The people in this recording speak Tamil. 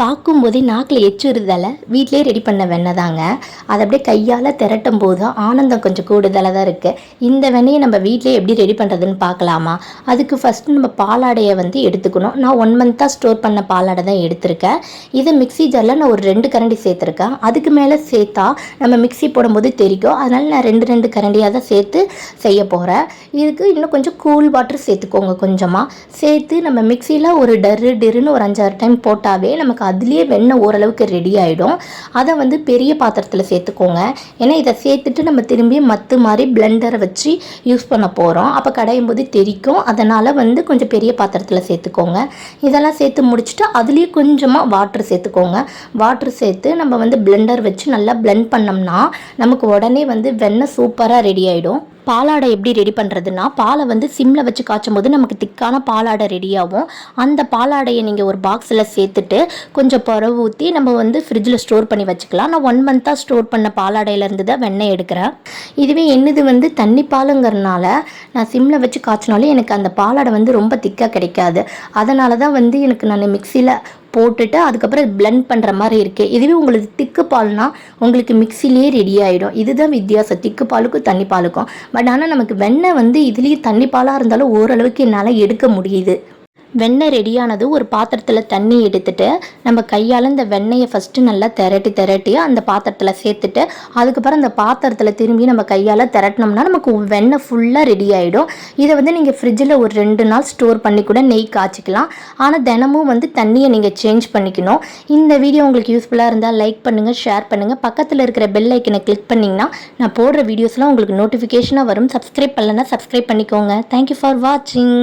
பார்க்கும்போதே நாக்கில் எச்சுறுதலை வீட்டிலே ரெடி பண்ண வெண்ணெய் தாங்க. அதை அப்படியே கையால் திரட்டும் போது ஆனந்தம் கொஞ்சம் கூடுதலாக தான் இருக்குது இந்த வெண்ணெயை நம்ம வீட்டிலே எப்படி ரெடி பண்ணுறதுன்னு பார்க்கலாமா? அதுக்கு ஃபஸ்ட்டு நம்ம பாலாடையை வந்து எடுத்துக்கணும். நான் ஒன் மந்த்தாக ஸ்டோர் பண்ண பாலாடை தான் எடுத்திருக்கேன். இதை மிக்ஸி ஜாரில் நான் ஒரு ரெண்டு கரண்டி சேர்த்துருக்கேன். அதுக்கு மேலே சேர்த்தா நம்ம மிக்ஸி போடும்போது தெரிக்கும் அதனால் நான் ரெண்டு ரெண்டு கரண்டியாக தான் சேர்த்து செய்ய போகிறேன் இதுக்கு இன்னும் கொஞ்சம் கூல் வாட்டர் சேர்த்துக்கோங்க கொஞ்சமாக சேர்த்து நம்ம மிக்சியில் ஒரு டரு டெருன்னு ஒரு அஞ்சாறு டைம் போட்டாவே நமக்கு அதுலேயே வெண்ணெய் ஓரளவுக்கு ரெடி ஆகிடும் அதை வந்து பெரிய பாத்திரத்தில் சேர்த்துக்கோங்க. ஏன்னா இதை சேர்த்துட்டு நம்ம திரும்பி மத்து மாதிரி பிளெண்டரை வச்சு யூஸ் பண்ண போகிறோம் அப்போ கடையும் போது தெரிக்கும். அதனால் வந்து கொஞ்சம் பெரிய பாத்திரத்தில் சேர்த்துக்கோங்க. இதெல்லாம் சேர்த்து முடிச்சுட்டு அதுலேயே கொஞ்சமாக வாட்ரு சேர்த்துக்கோங்க. வாட்ரு சேர்த்து நம்ம வந்து பிளெண்டர் வச்சு நல்லா பிளெண்ட் பண்ணோம்னா நமக்கு உடனே வந்து வெண்ணெய் சூப்பராக ரெடி ஆகிடும் பாலாடை எப்படி ரெடி பண்ணுறதுன்னா பாலை வந்து சிம்மில் வச்சு காய்ச்சும் போது நமக்கு திக்கான பாலாடை ரெடியாகும் அந்த பாலாடையை நீங்கள் ஒரு பாக்ஸில் சேர்த்துட்டு கொஞ்சம் புறவு ஊற்றி நம்ம வந்து ஃப்ரிட்ஜில் ஸ்டோர் பண்ணி வச்சுக்கலாம். நான் ஒன் மந்த்தாக ஸ்டோர் பண்ண பாலாடையிலேருந்து தான் வெண்ணெய் எடுக்கிறேன். இதுவே என்னது வந்து தண்ணி பாலுங்கிறனால நான் சிம்மில் வச்சு காய்ச்சினாலும் எனக்கு அந்த பாலாடை வந்து ரொம்ப திக்காக கிடைக்காது. அதனால தான் வந்து எனக்கு நான் மிக்சியில் போட்டுட்டு அதுக்கப்புறம் பிளெண்ட் பண்ணுற மாதிரி இருக்குது இதுவே உங்களுக்கு திக்கு பால்னால் உங்களுக்கு மிக்சிலேயே ரெடி ஆகிடும் இதுதான் வித்தியாசம். திக்கு பாலுக்கும் தண்ணி பாலுக்கும். பட் ஆனால் நமக்கு வெண்ணெய் வந்து இதுலேயும் தண்ணி பாலாக இருந்தாலும் ஓரளவுக்கு என்னால் எடுக்க முடியுது. வெண்ணெய் ரெடியானது ஒரு பாத்திரத்தில் தண்ணி எடுத்துட்டு நம்ம கையால் இந்த வெண்ணெயை ஃபஸ்ட்டு நல்லா திரட்டி திரட்டி அந்த பாத்திரத்தில் சேர்த்துட்டு அதுக்கப்புறம் அந்த பாத்திரத்தில் திரும்பி நம்ம கையால் திரட்டினோம்னா நமக்கு வெண்ணெய் ஃபுல்லாக ரெடி ஆகிடும் இதை வந்து நீங்கள் ஃப்ரிட்ஜில் ஒரு ரெண்டு நாள் ஸ்டோர் பண்ணி கூட நெய் காய்ச்சிக்கலாம். ஆனால் தினமும் வந்து தண்ணியை நீங்கள் சேஞ்ச் பண்ணிக்கணும். இந்த வீடியோ உங்களுக்கு யூஸ்ஃபுல்லாக இருந்தால் லைக் பண்ணுங்கள் ஷேர் பண்ணுங்கள் பக்கத்தில் இருக்கிற பெல் ஐக்கனை கிளிக் பண்ணிங்கன்னா நான் போடுற வீடியோஸ்லாம் உங்களுக்கு நோட்டிஃபிகேஷனாக வரும். சப்ஸ்கிரைப் பண்ணலன்னா சப்ஸ்கிரைப் பண்ணிக்கோங்க. தேங்க்யூ ஃபார் வாட்சிங்